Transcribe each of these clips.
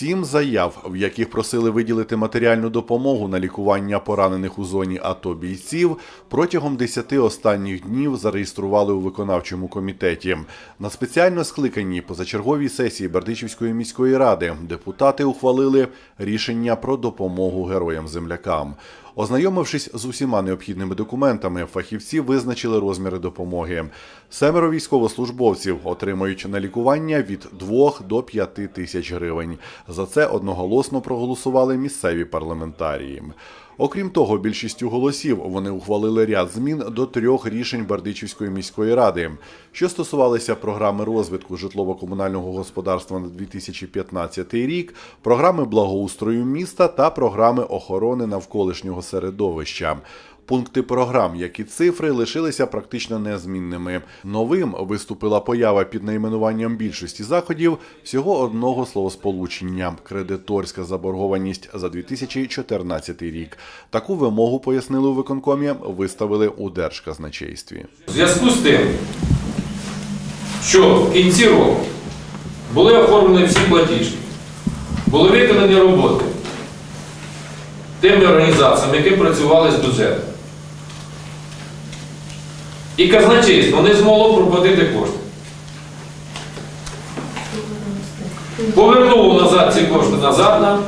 Сім заяв, в яких просили виділити матеріальну допомогу на лікування поранених у зоні АТО бійців, протягом 10 останніх днів зареєстрували у виконавчому комітеті. На спеціально скликаній позачерговій сесії Бердичівської міської ради депутати ухвалили рішення про допомогу героям-землякам. Ознайомившись з усіма необхідними документами, фахівці визначили розміри допомоги. Семеро військовослужбовців отримають на лікування від 2 до 5 тисяч гривень. За це одноголосно проголосували місцеві парламентарії. Окрім того, більшістю голосів вони ухвалили ряд змін до трьох рішень Бердичівської міської ради, що стосувалися програми розвитку житлово-комунального господарства на 2015 рік, програми благоустрою міста та програми охорони навколишнього середовища. Пункти програм, як і цифри, лишилися практично незмінними. Новим виступила поява під найменуванням більшості заходів всього одного словосполучення кредиторська заборгованість за 2014 рік. Таку вимогу пояснили у виконкомі, виставили у держказначействі. В зв'язку з тим, що в кінці року були оформлені всі платіжки, були виконані роботи тими організаціями, які працювали з бюджетом. І казначейство не змогло проплатити кошти. Повернуло назад ці кошти назад нам.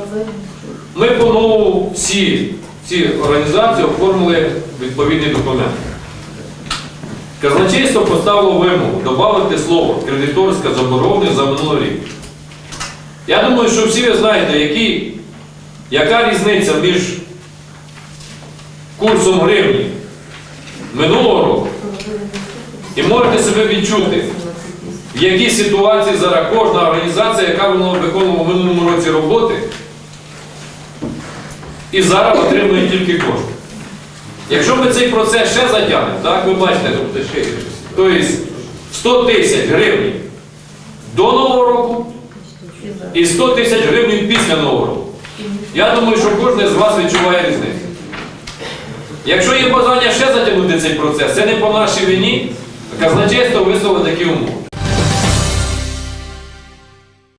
Ми по-новому всі ці організації оформили відповідні документи. Казначейство поставило вимогу додати слово кредиторська заборгованість за минулий рік. Я думаю, що всі ви знаєте, які, яка різниця між курсом гривні минулого року і можете себе відчути, в якій ситуації зараз кожна організація, яка виконувала в минулому році роботи, і зараз отримує тільки кошти. Якщо ми цей процес ще затягнемо, так, ви бачите, тобто 100 тисяч гривень до Нового року і 100 тисяч гривень після Нового року. Я думаю, що кожен з вас відчуває різницю. Якщо є бажання ще затягнути цей процес, це не по нашій вині, казначейство висловило такі умови.